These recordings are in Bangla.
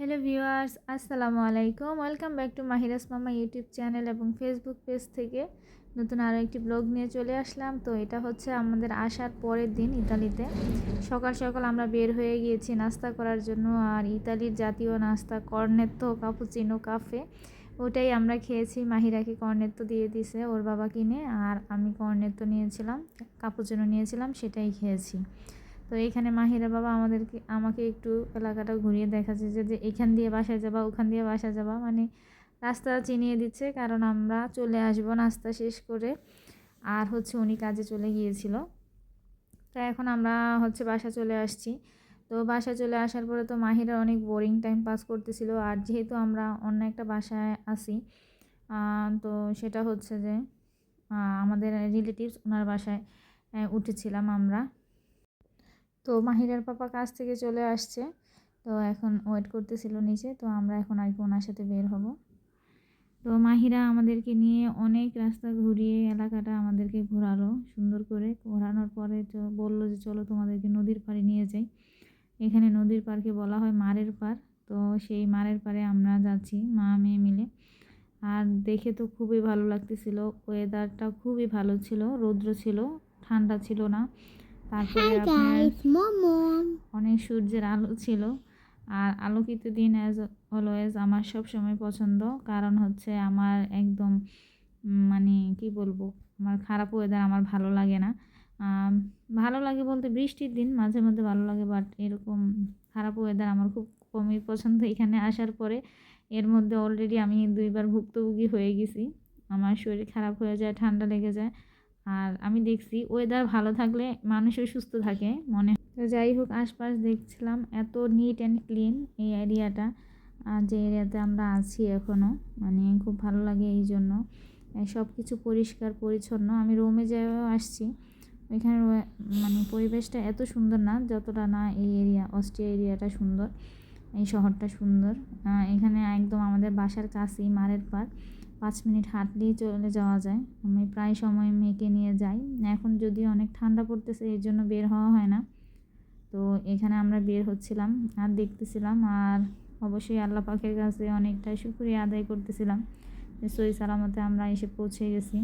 হ্যালো ভিউয়ার্স আসসালামু আলাইকুম ওয়েলকাম ব্যাক টু মাহিরাস মামা ইউটিউব চ্যানেল এবং ফেসবুক পেজ থেকে নতুন আরও একটি ব্লগ নিয়ে চলে আসলাম। তো এটা হচ্ছে আমাদের আসার পরের দিন ইতালিতে। সকাল সকাল আমরা বের হয়ে গিয়েছি নাস্তা করার জন্য আর ইতালির জাতীয় নাস্তা কর্নেত্তো কাপুচিনো কাফে ওটাই আমরা খেয়েছি। মাহিরাকে কর্নেত্তো দিয়ে দিছে, ওর বাবা কিনে, আর আমি কর্নেত্তো নিয়েছিলাম কাপুচিনো নিয়েছিলাম, সেটাই খেয়েছি। তো এখানে মাহিরা বাবা আমাদেরকে, আমাকে একটু এলাকাটা ঘুরিয়ে দেখাচ্ছে যে যে এখান দিয়ে বাসায় যাবা, ওখান দিয়ে বাসা যাবা। মানে রাস্তা চিনিয়ে দিচ্ছে, কারণ আমরা চলে আসব নাস্তা শেষ করে। আর হচ্ছে উনি কাজে চলে গিয়েছিল। তো এখন আমরা হচ্ছে বাসা চলে আসছি। তো বাসা চলে আসার পরে তো মাহিরা অনেক বোরিং টাইম পাস করতেছিল। আর যেহেতু আমরা অন্য একটা বাসায় আসি তো সেটা হচ্ছে যে আমাদের রিলেটিভস ওনার বাসায় উঠেছিলাম আমরা। তো মাহিরার পাপা কাজ থেকে চলে আসছে। তো এখন ওয়েট করতেছিল নিচে, তো আমরা এখন আর কি ওনার সাথে বের হব। তো মাহিরা আমাদেরকে নিয়ে অনেক রাস্তা ঘুরিয়ে এলাকাটা আমাদেরকে ঘোরালো সুন্দর করে। ঘোরানোর পরে তো বলল যে, চলো তোমাদেরকে নদীর পাড়ে নিয়ে যাই। এখানে নদীর পাড়কে বলা হয় মারের পাড়। তো সেই মারের পাড়ে আমরা যাচ্ছি, মা, মেয়ে মিলে। আর দেখে তো খুবই ভালো লাগতেছিল। ওয়েদারটা খুবই ভালো ছিল, রৌদ্র ছিল, ঠান্ডা ছিল না। তারপরে আপনার অনেক সূর্যের আলো ছিল। আর আলোকিত দিন অ্যাজ অলওয়েজ আমার সব সময় পছন্দ। কারণ হচ্ছে আমার একদম মানে কি বলব আমার খারাপ ওয়েদার আমার ভালো লাগে না। ভালো লাগে বলতে বৃষ্টির দিন মাঝে মধ্যে ভালো লাগে বাট এরকম খারাপ ওয়েদার আমার খুব কমই পছন্দ এখানে আসার পরে। এর মধ্যে অলরেডি আমি দুইবার ভুক্তভোগী হয়ে গেছি। আমার শরীর খারাপ হয়ে যায় ঠান্ডা লেগে যায়। আর আমি দেখছি ওয়েদার ভালো থাকলে মানুষও সুস্থ থাকে, মনে তো যাই হোক, আশপাশ দেখছিলাম এত নিট অ্যান্ড ক্লিন এই এরিয়াটা আর যে এরিয়াতে আমরা আছি এখনও মানে খুব ভালো লাগে এই জন্য। সব কিছু পরিষ্কার, পরিচ্ছন্ন। আমি রোমে যাওয়াও আসছি। ওইখানে মানে পরিবেশটা এত সুন্দর না, যতটা না এই এরিয়া অস্ট্রিয়া এরিয়াটা সুন্দর, এই শহরটা সুন্দর। এখানে একদম আমাদের বাসার কাছেই মারের পার্ক পাঁচ মিনিট হাঁটলেই চলে যাওয়া যায়। আমি প্রায় সময় মেয়েকে নিয়ে যাই। এখন যদি অনেক ঠান্ডা পড়তেছে, এর জন্য বের হওয়া হয় না। তো এখানে আমরা বের হচ্ছিলাম আর দেখতেছিলাম আর অবশ্যই আল্লাহ পাখের কাছে অনেকটা শুক্রিয়া আদায় করতেছিলাম সই সালামতে আমরা এসে পৌঁছে গেছি।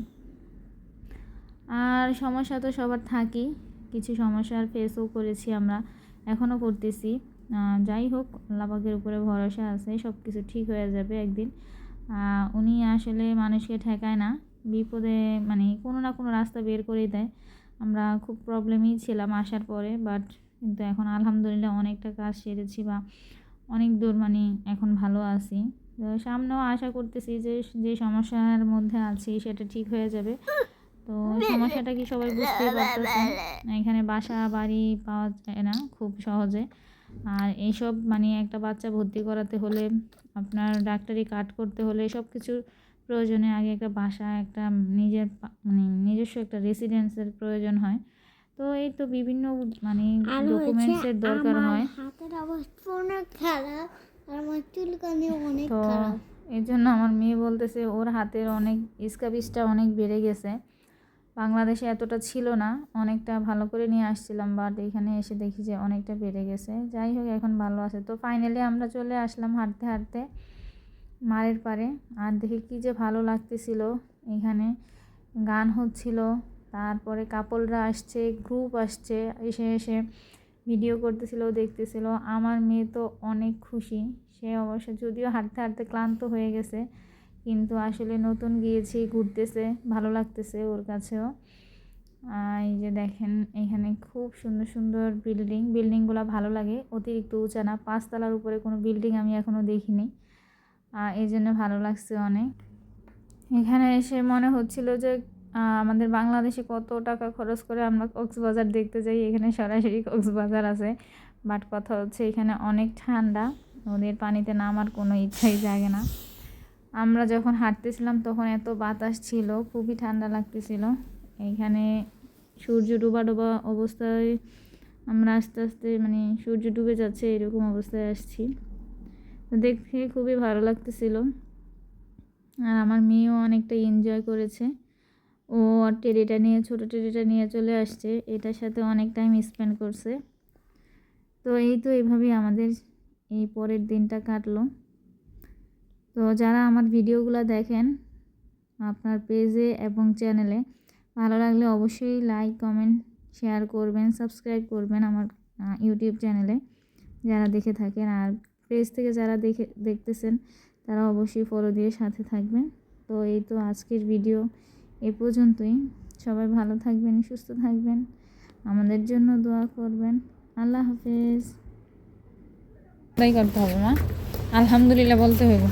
আর সমস্যা তো সবার থাকি কিছু সমস্যার ফেসও করেছি আমরা, এখনও করতেছি। যাই হোক, আল্লাহ পাখের উপরে ভরসা আছে সব কিছু ঠিক হয়ে যাবে একদিন। উনি আসলে মানুষকে ঠেকায় না। বিপদে মানে কোনো না কোনো রাস্তা বের করেই দেয়। আমরা খুব প্রবলেমেই ছিলাম আসার পরে বাট কিন্তু এখন আলহামদুলিল্লাহ অনেকটা কাজ সেরেছি বা অনেক দূর মানে এখন ভালো আছি। তো সামনেও আশা করতেছি যে যে সমস্যার মধ্যে আছি সেটা ঠিক হয়ে যাবে। তো সমস্যাটা কি সবাই বুঝতেই পারতেছে এখানে বাসা বাড়ি পাওয়া যায় না খুব সহজে। আর এইসব মানে একটা বাচ্চা ভর্তি করাতে হলে আপনার ডাক্তারি কাট করতে হলে সব কিছুর প্রয়োজনে আগে একটা বাসা একটা নিজের মানে নিজস্ব একটা রেসিডেন্সের প্রয়োজন হয়। তো এই তো বিভিন্ন মানে ডকুমেন্টসের দরকার হয়। তো এই জন্য আমার মেয়ে বলতেছে ওর হাতের অনেক স্কাবিসটা অনেক বেড়ে গেছে। বাংলাদেশে এতটা ছিল না, অনেকটা ভালো করে নিয়ে আসছিলাম বাট এখানে এসে দেখি যে অনেকটা বেড়ে গেছে। যাই হোক, এখন ভালো আছে। তো ফাইনালি আমরা চলে আসলাম হাঁটতে হাঁটতে মারের পারে আর দেখি কি যে ভালো লাগতেছিল। এখানে গান হচ্ছিল, তারপরে কাপলরা আসছে গ্রুপ আসছে, এসে এসে ভিডিও করতেছিল, দেখতেছিল। আমার মেয়ে তো অনেক খুশি, সে অবশ্য যদিও হাঁটতে হাঁটতে ক্লান্ত হয়ে গেছে কিন্তু আসলে নতুন গিয়েছি, ঘুরতেছে, ভালো লাগতেছে ওর কাছেও। এই যে দেখেন, এখানে খুব সুন্দর সুন্দর বিল্ডিং। বিল্ডিংগুলো ভালো লাগে, অতিরিক্ত উঁচা না, পাঁচতলার উপরে কোনো বিল্ডিং আমি এখনও দেখিনি। এই জন্য ভালো লাগছে অনেক। এখানে এসে মনে হচ্ছিল যে আমাদের বাংলাদেশে কত টাকা খরচ করে আমরা কক্সবাজার দেখতে যাই। এখানে সরাসরি কক্সবাজার আছে। বাট কথা হচ্ছে এখানে অনেক ঠান্ডা, নদীর পানিতে নামার কোনো ইচ্ছাই জাগে না। আমরা যখন হাঁটতেছিলাম তখন এত বাতাস ছিল, খুবই ঠান্ডা লাগতেছিল। এইখানে সূর্য ডুবা ডুবা অবস্থায় আমরা আস্তে আস্তে মানে সূর্য ডুবে যাচ্ছে এরকম অবস্থায় আসছি। তো দেখে খুবই ভালো লাগতেছিল। আর আমার মেয়েও অনেকটা এনজয় করেছে। ও টেডিটা নিয়ে, ছোটো টেডিটা নিয়ে চলে আসছে। এটার সাথে অনেক টাইম স্পেন্ড করছে। তো এই তো এইভাবেই আমাদের এই পরের দিনটা কাটলো। তো যারা আমার ভিডিওগুলো দেখেন আপনার পেজে এবং চ্যানেলে, ভালো লাগলে অবশ্যই লাইক, কমেন্ট, শেয়ার করবেন, সাবস্ক্রাইব করবেন আমার ইউটিউব চ্যানেলে যারা দেখে থাকেন। আর পেজ থেকে যারা দেখে, দেখতেছেন, তারা অবশ্যই ফলো দিয়ে সাথে থাকবেন। তো এই তো আজকের ভিডিও এ পর্যন্তই। সবাই ভালো থাকবেন, সুস্থ থাকবেন। আমাদের জন্য দোয়া করবেন। আল্লাহ হাফেজ। করতে হবে মা। আলহামদুলিল্লাহ বলতে হইব।